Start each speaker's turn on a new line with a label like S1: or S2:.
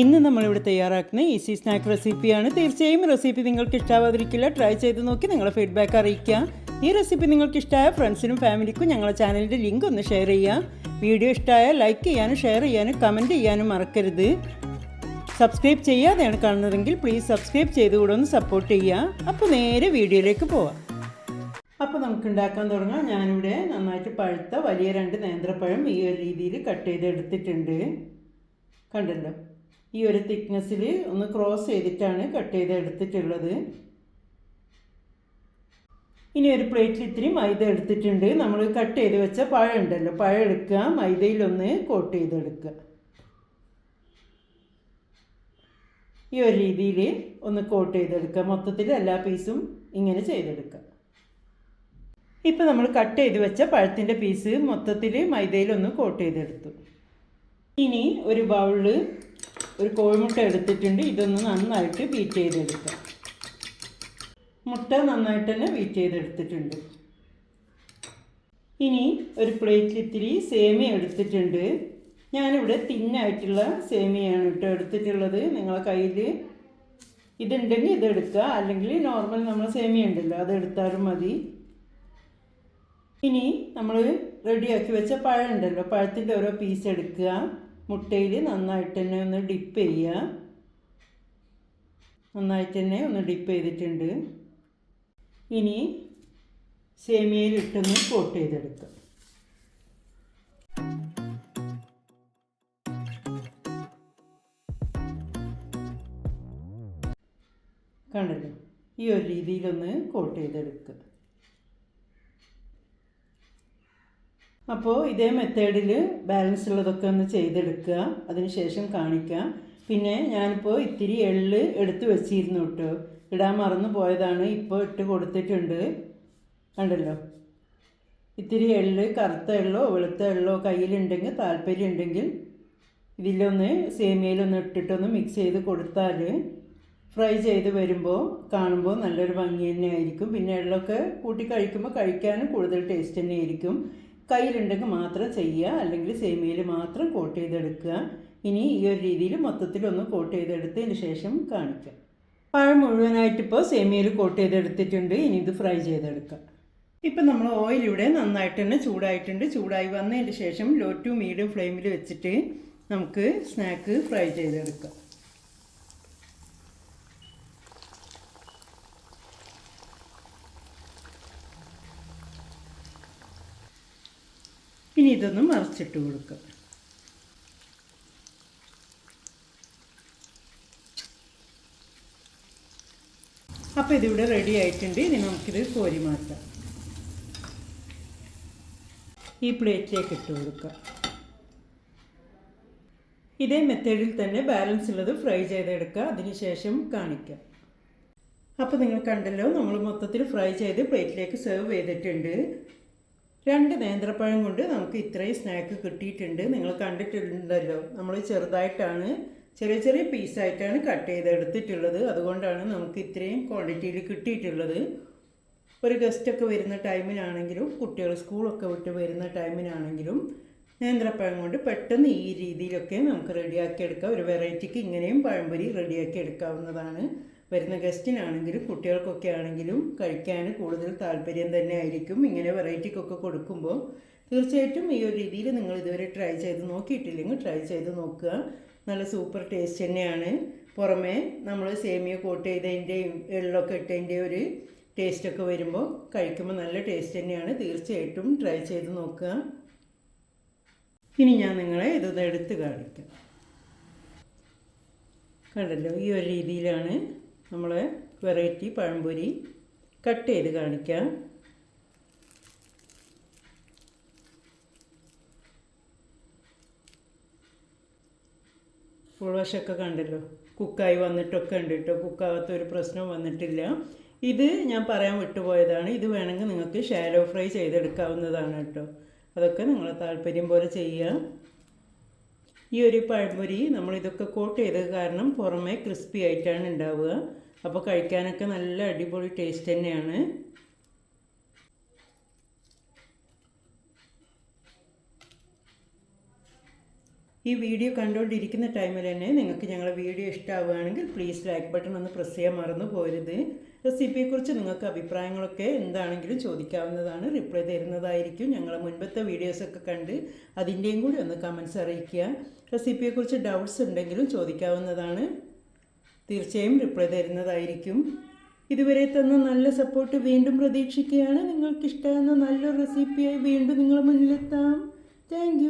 S1: ഇന്ന് നമ്മളിവിടെ തയ്യാറാക്കുന്ന ഈസി സ്നാക്ക് റെസിപ്പിയാണ്. തീർച്ചയായും റെസിപ്പി നിങ്ങൾക്ക് ഇഷ്ടാവാതിരിക്കില്ല ട്രൈ ചെയ്ത് നോക്കി നിങ്ങളുടെ ഫീഡ്ബാക്ക് അറിയിക്കുക. ഈ റെസിപ്പി നിങ്ങൾക്ക് ഇഷ്ടമായ ഫ്രണ്ട്സിനും ഫാമിലിക്കും ഞങ്ങളുടെ ചാനലിന്റെ ലിങ്ക് ഒന്ന് ഷെയർ ചെയ്യുക. വീഡിയോ ഇഷ്ടമായ ലൈക്ക് ചെയ്യാനും ഷെയർ ചെയ്യാനും കമന്റ് ചെയ്യാനും മറക്കരുത്. സബ്സ്ക്രൈബ് ചെയ്യാതെയാണ് കാണുന്നതെങ്കിൽ പ്ലീസ് സബ്സ്ക്രൈബ് ചെയ്തുകൂടെ ഒന്ന് സപ്പോർട്ട് ചെയ്യുക. അപ്പോൾ നേരെ വീഡിയോയിലേക്ക് പോവാം. അപ്പോൾ നമുക്ക് ഉണ്ടാക്കാൻ തുടങ്ങാം. ഞാനിവിടെ നന്നായിട്ട് പഴുത്ത വലിയ രണ്ട് നേന്ത്രപ്പഴം ഈ ഒരു രീതിയിൽ കട്ട് ചെയ്തെടുത്തിട്ടുണ്ട്. കണ്ടല്ലോ ഈ ഒരു തിക്നെസ്സിൽ ഒന്ന് ക്രോസ് ചെയ്തിട്ടാണ് കട്ട് ചെയ്ത് എടുത്തിട്ടുള്ളത്. ഇനി ഒരു പ്ലേറ്റിൽ ഇത്തിരി മൈദ എടുത്തിട്ടുണ്ട്. നമ്മൾ കട്ട് ചെയ്ത് വെച്ച പഴം ഉണ്ടല്ലോ പഴം എടുക്കുക മൈദയിലൊന്ന് കോട്ട് ചെയ്തെടുക്കുക. ഈ ഒരു രീതിയിൽ ഒന്ന് കോട്ട് ചെയ്തെടുക്കുക. മൊത്തത്തിൽ എല്ലാ പീസും ഇങ്ങനെ ചെയ്തെടുക്കുക. ഇപ്പം നമ്മൾ കട്ട് ചെയ്ത് വെച്ച പഴത്തിന്റെ പീസ് മൊത്തത്തിൽ മൈദയിലൊന്ന് കോട്ട് ചെയ്തെടുത്തു. ഇനി ഒരു ബൗളിൽ ഒരു കോഴിമുട്ട എടുത്തിട്ടുണ്ട്. ഇതൊന്ന് നന്നായിട്ട് ബീറ്റ് ചെയ്തെടുക്കാം. മുട്ട നന്നായിട്ട് തന്നെ ബീറ്റ് ചെയ്തെടുത്തിട്ടുണ്ട്. ഇനി ഒരു പ്ലേറ്റിൽ ഇത്തിരി സേമിയ എടുത്തിട്ടുണ്ട്. ഞാനിവിടെ തിന്നായിട്ടുള്ള സേമിയാണ് കേട്ടോ എടുത്തിട്ടുള്ളത്. നിങ്ങളെ കയ്യിൽ ഇതുണ്ടെങ്കിൽ ഇതെടുക്കുക അല്ലെങ്കിൽ നോർമൽ നമ്മൾ സേമിയ ഉണ്ടല്ലോ അതെടുത്താലും മതി. ഇനി നമ്മൾ റെഡിയാക്കി വെച്ച പഴം ഉണ്ടല്ലോ പഴത്തിന്റെ ഓരോ പീസ് എടുക്കുക. മുട്ടയിൽ നന്നായിട്ട് തന്നെ ഒന്ന് ഡിപ്പ് ചെയ്യുക നന്നായിട്ട് തന്നെ ഒന്ന് ഡിപ്പ് ചെയ്തിട്ടുണ്ട്. ഇനി സേമിയയിലിട്ടൊന്ന് കോട്ട് ചെയ്തെടുക്കുക കണ്ടല്ലോ? ഈ ഒരു രീതിയിലൊന്ന് കോട്ട് ചെയ്തെടുക്കുക അപ്പോൾ ഇതേ മെത്തേഡിൽ ബാലൻസ് ഉള്ളതൊക്കെ ഒന്ന് ചെയ്തെടുക്കുക. അതിനുശേഷം കാണിക്കാം പിന്നെ ഞാനിപ്പോൾ ഇത്തിരി എള്ള് എടുത്തു വെച്ചിരുന്നു കേട്ടോ. ഇടാൻ മറന്നു പോയതാണ്. ഇപ്പോൾ ഇട്ട് കൊടുത്തിട്ടുണ്ട്. കണ്ടല്ലോ? ഇത്തിരി എള്ള് കറുത്ത എള്ളോ വെളുത്ത എള്ളോ കയ്യിലുണ്ടെങ്കിൽ താല്പര്യം ഉണ്ടെങ്കിൽ ഇതിലൊന്ന് സേമിയയിലൊന്ന് ഇട്ടിട്ടൊന്ന് മിക്സ് ചെയ്ത് കൊടുത്താൽ ഫ്രൈ ചെയ്ത് വരുമ്പോൾ കാണുമ്പോൾ നല്ലൊരു ഭംഗി തന്നെ ആയിരിക്കും പിന്നെ എള്ളൊക്കെ കൂട്ടി കഴിക്കുമ്പോൾ കഴിക്കാനും കൂടുതൽ ടേസ്റ്റ് തന്നെ ആയിരിക്കും കയ്യിലുണ്ടെങ്കിൽ മാത്രം ചെയ്യുക അല്ലെങ്കിൽ സേമിയയിൽ മാത്രം കോട്ട് ചെയ്തെടുക്കുക. ഇനി ഈ ഒരു രീതിയിൽ മൊത്തത്തിലൊന്ന് കോട്ട് ചെയ്തെടുത്തതിന് ശേഷം കാണിക്കാം. പഴം മുഴുവനായിട്ടിപ്പോൾ സേമിയയിൽ കോട്ട് ചെയ്തെടുത്തിട്ടുണ്ട്. ഇനി ഇത് ഫ്രൈ ചെയ്തെടുക്കാം. ഇപ്പം നമ്മൾ ഓയിൽ ഇവിടെ നന്നായിട്ട് തന്നെ ചൂടായിട്ടുണ്ട്. ചൂടായി വന്നതിന് ശേഷം ലോ ടു മീഡിയം ഫ്ലെയിമിൽ വെച്ചിട്ട് നമുക്ക് സ്നാക്ക് ഫ്രൈ ചെയ്തെടുക്കാം ഇനി ഇതൊന്ന് മറിച്ചിട്ട് കൊടുക്കുക. അപ്പോൾ ഇതിവിടെ റെഡി ആയിട്ടുണ്ട്. ഇനി നമുക്കിത് കോരി മാറ്റാം. ഈ പ്ലേറ്റിലേക്ക് ഇട്ട് കൊടുക്കുക. ഇതേ മെത്തേഡിൽ തന്നെ ബാലൻസ് ഉള്ളത് ഫ്രൈ ചെയ്തെടുക്കുക. അതിനുശേഷം കാണിക്കാം. അപ്പോൾ നിങ്ങൾ കണ്ടല്ലോ നമ്മൾ മൊത്തത്തിൽ ഫ്രൈ ചെയ്ത് പ്ലേറ്റിലേക്ക് സെർവ് ചെയ്തിട്ടുണ്ട്. രണ്ട് നേന്ത്രപ്പഴം കൊണ്ട് നമുക്ക് ഇത്രയും സ്നാക്ക് കിട്ടിയിട്ടുണ്ട്. നിങ്ങൾ കണ്ടിട്ടുണ്ടല്ലോ. നമ്മൾ ചെറുതായിട്ടാണ് ചെറിയ ചെറിയ പീസായിട്ടാണ് കട്ട് ചെയ്തെടുത്തിട്ടുള്ളത് അതുകൊണ്ടാണ് നമുക്ക് ഇത്രയും ക്വാണ്ടിറ്റിയിൽ കിട്ടിയിട്ടുള്ളത്. ഒരു ഗസ്റ്റൊക്കെ വരുന്ന ടൈമിനാണെങ്കിലും കുട്ടികൾ സ്കൂളൊക്കെ വിട്ട് വരുന്ന ടൈമിനാണെങ്കിലും നേന്ത്രപ്പഴം കൊണ്ട് പെട്ടെന്ന് ഈ രീതിയിലൊക്കെ നമുക്ക് റെഡിയാക്കി എടുക്കാം. ഒരു വെറൈറ്റിക്ക് ഇങ്ങനെയും പഴംപൊരി റെഡിയാക്കി എടുക്കാവുന്നതാണ്. വരുന്ന ഗസ്റ്റിനാണെങ്കിലും കുട്ടികൾക്കൊക്കെ ആണെങ്കിലും കഴിക്കാൻ കൂടുതൽ താല്പര്യം തന്നെ ആയിരിക്കും. ഇങ്ങനെ വെറൈറ്റിക്കൊക്കെ കൊടുക്കുമ്പോൾ തീർച്ചയായിട്ടും ഈ ഒരു രീതിയിൽ നിങ്ങൾ ഇതുവരെ ട്രൈ ചെയ്ത് നോക്കിയിട്ടില്ലെങ്കിൽ ട്രൈ ചെയ്ത് നോക്കുക. നല്ല സൂപ്പർ ടേസ്റ്റ് തന്നെയാണ്. പുറമേ നമ്മൾ സേമിയ കോട്ട് ചെയ്തതിന്റെയും എള്ളൊക്കെ ഇട്ടതിന്റെയും ഒരു ടേസ്റ്റൊക്കെ വരുമ്പോൾ കഴിക്കുമ്പോൾ നല്ല ടേസ്റ്റ് തന്നെയാണ്. തീർച്ചയായിട്ടും ട്രൈ ചെയ്ത് നോക്കുക. ഇനി ഞാൻ നിങ്ങളെ ഇതൊന്ന് എടുത്ത് കാണിക്കാം. കണ്ടല്ലോ ഈ ഒരു രീതിയിലാണ് നമ്മൾ വെറൈറ്റി പഴംപൊരി കട്ട് ചെയ്ത് കാണിക്കാം. ഉൾവശമൊക്കെ കണ്ടല്ലോ. കുക്കായി വന്നിട്ടൊക്കെ ഉണ്ട് കേട്ടോ. കുക്കാവാത്ത ഒരു പ്രശ്നം വന്നിട്ടില്ല. ഇത് ഞാൻ പറയാൻ വിട്ടുപോയതാണ്. ഇത് വേണമെങ്കിൽ നിങ്ങൾക്ക് ഷാലോ ഫ്രൈ ചെയ്തെടുക്കാവുന്നതാണ് കേട്ടോ. അതൊക്കെ നിങ്ങളെ താല്പര്യം പോലെ ചെയ്യുക ഈ ഒരു പഴംപൊരി നമ്മൾ ഇതൊക്കെ കോട്ട് ചെയ്തത് കാരണം പുറമേ ക്രിസ്പി ആയിട്ടാണ് ഉണ്ടാവുക. അപ്പോൾ കഴിക്കാനൊക്കെ നല്ല അടിപൊളി ടേസ്റ്റ് തന്നെയാണ്. ഈ വീഡിയോ കണ്ടുകൊണ്ടിരിക്കുന്ന ടൈമിൽ തന്നെ നിങ്ങൾക്ക് ഞങ്ങളുടെ വീഡിയോ ഇഷ്ടമാവുകയാണെങ്കിൽ പ്ലീസ് ലൈക്ക് ബട്ടൺ ഒന്ന് പ്രസ് ചെയ്യാൻ മറന്നു പോരുത്. റെസിപ്പിയെക്കുറിച്ച് നിങ്ങൾക്ക് അഭിപ്രായങ്ങളൊക്കെ എന്താണെങ്കിലും ചോദിക്കാവുന്നതാണ്. റിപ്ലൈ തരുന്നതായിരിക്കും. ഞങ്ങളെ മുൻപത്തെ വീഡിയോസൊക്കെ കണ്ട് അതിന്റെയും കൂടി ഒന്ന് കമൻസ് അറിയിക്കുക. റെസിപ്പിയെക്കുറിച്ച് ഡൗട്ട്സ് ഉണ്ടെങ്കിലും ചോദിക്കാവുന്നതാണ്. തീർച്ചയായും റിപ്ലൈ തരുന്നതായിരിക്കും. ഇതുവരെ തന്ന നല്ല സപ്പോർട്ട് വീണ്ടും പ്രതീക്ഷിക്കുകയാണ്. നിങ്ങൾക്കിഷ്ടമാകുന്ന നല്ലൊരു റെസിപ്പിയായി വീണ്ടും നിങ്ങളുടെ മുന്നിലെത്താം. താങ്ക്